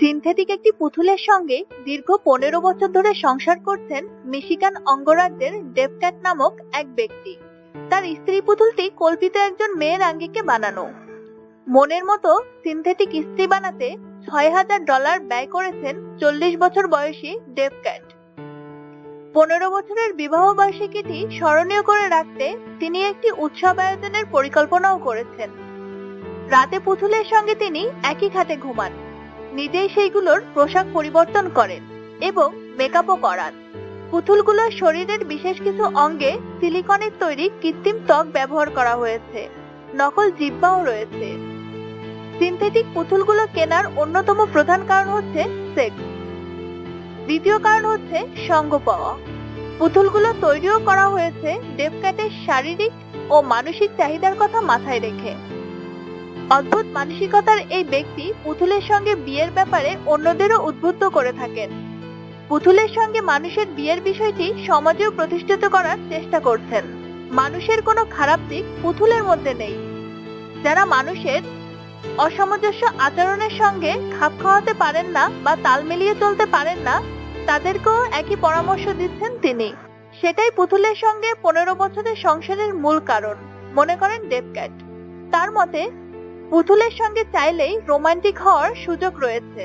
Synthetic একটি পুতুলের সঙ্গে দীর্ঘ পনেরো বছর ধরে সংসার করছেন মিশিগান অঙ্গরাজ্যের ডেভক্যাট নামক এক ব্যক্তি। তার স্ত্রী পুতুলটি কল্পিত একজন মেয়ের আঙ্গিকে বানানো। মনের মতো সিনথেটিক স্ত্রী বানাতে ছয় হাজার ডলার ব্যয় করেছেন চল্লিশ বছর বয়সী ডেভক্যাট পনেরো বছরের বিবাহ বার্ষিকীটি স্মরণীয় করে রাখতে তিনি একটি উৎসব আয়োজনের পরিকল্পনাও করেছেন। রাতে পুতুলের সঙ্গে তিনি একই খাটে ঘুমান। নিজেই সেইগুলোর পোশাক পরিবর্তন করেন এবং মেকআপও করান। পুতুলগুলোর শরীরের বিশেষ কিছু অঙ্গে সিলিকনের তৈরি কৃত্রিম ত্বক ব্যবহার করা হয়েছে। নকল জিব্বাও রয়েছে। সিনথেটিক পুতুলগুলো কেনার অন্যতম প্রধান কারণ হচ্ছে সেক্স দ্বিতীয় কারণ হচ্ছে সঙ্গ পাওয়া। পুতুলগুলো তৈরিও করা হয়েছে ডেভক্যাটের শারীরিক ও মানসিক চাহিদার কথা মাথায় রেখে। অদ্ভুত মানসিকতার এই ব্যক্তি পুতুলের সঙ্গে বিয়ের ব্যাপারে অন্যদেরও উদ্বুদ্ধ করে থাকেন। পুতুলের সঙ্গে মানুষের বিয়ের বিষয়টি সমাজেও প্রতিষ্ঠিত করার চেষ্টা করছেন। মানুষের কোনো খারাপ দিক পুতুলের মধ্যে নেই। যারা মানুষের অসামঞ্জস্য আচরণের সঙ্গে খাপ খাওয়াতে পারেন না বা তাল মিলিয়ে চলতে পারেন না, তাদেরকেও একই পরামর্শ দিচ্ছেন তিনি। সেটাই পুতুলের সঙ্গে পনেরো বছরের সংসারের মূল কারণ, মনে করেন ডেপক্যাট তার মতে পুতুলের সঙ্গে চাইলেই রোমান্টিক হওয়ার সুযোগ রয়েছে।